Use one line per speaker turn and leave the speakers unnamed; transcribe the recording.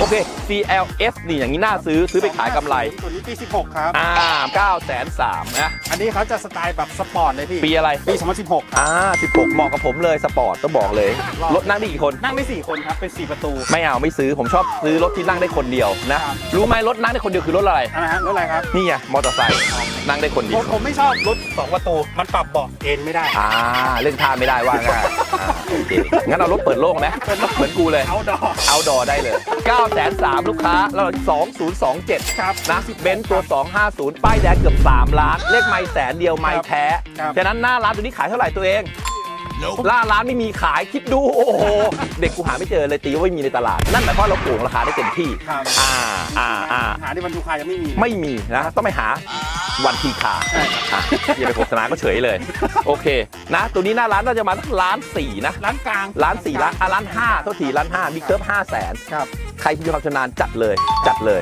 โอเค CLS นี่อย่างนี้น่าซื้อซื้อไปขายกำไร
ตัวนี้ปี 16 ครับ
อ่า9แสนสามนะ
อันนี้เขาจะสไตล์แบบสปอร์ตเลยพี่
ปีอะไร
ปี 2016
อ่า 16 เหมาะกับผมเลยสปอร์ตต้องบอกเลย รถนั่งได้กี่คน
นั่งได้ 4 คนครับ เป็น 4 ประตู
ไม่เอาไม่ซื้อผมชอบซื้อรถที่นั่งได้คนเดียวนะ
ครับ
รู้ไหมรถนั่งได้คนเดียวคือรถอะไร
อะไรฮะรถอะไรครับ
นี่ไงมอเตอร์ไซค์นั่งได้คนเดี
ผ
ยว
มผมไม่ชอบรถ2ประตู มันปรับเบาะเอนไม่ได้
อ่าเล่นท่าไม่ได้ว่าง่ายอ่าโอเค งั้นเอารถเปิดโล่งไหมเหมือนกูเลย
เอาดอก
เอาดอได้เลย9แสนสามลูกค้าแล้ว2027
ครับ
นะเบนซ์ตัว 250 ป้ายแดงเกือบ 3 ล้าน เลขไม่แสนเดียวไม่แท้
ครับ
ฉะนั้นหน้าร้านตัวนี้ขายเท่าไหร่ตัวเองหน้าร้านไม่มีขายคิดดูโอ้โห เด็กกูหาไม่เจอเลยตีว่าไม่มีในตลาด นั่นหมายความว่าเราโกงราคาได้เต็มที่
ครับ
อ่าอ่าอ่า
หาที่บรรทุกคายังไม่มี
ไม่มีนะต้องไปหา วันทีคา
ใช่
อะอย่าไปโฆษณาก็เฉยเลย โอเค นะ ตัวนี้หน้าร้านน่าจะมาสักล้านสี่นะ
ร้านกลาง
ล้านสี่ล้านอะล้านห้าเท่าทีล้านห้ามีเคิร์ฟห้าแสน
ครับ
ใครที่มีความชำนาญจัดเลย จัดเลย